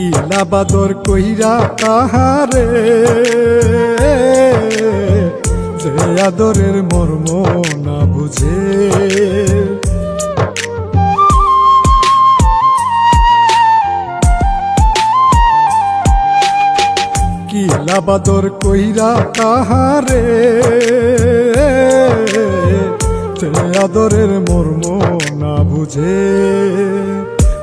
কিলা বাদর কইরা তাহারে যে আদরের মর্ম না বুঝে। কিলা বাদর কইরা তাহারে যে আদরের মর্ম না বুঝে।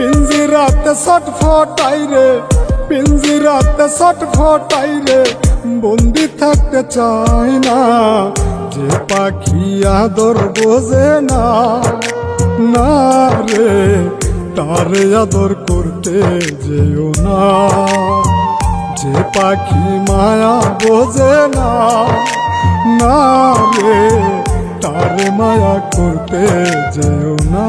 পিঞ্জিরাতে ছট ফটাই রে পিঞ্জিরাতে ছট ফটাই রে। বন্দি থাকতে চায় না, যে পাখি আদর বোঝে না না রে, তারে আদর করতে যেও না। যে পাখি মায়া বোঝে না না রে, তার মায়া করতে যেও না।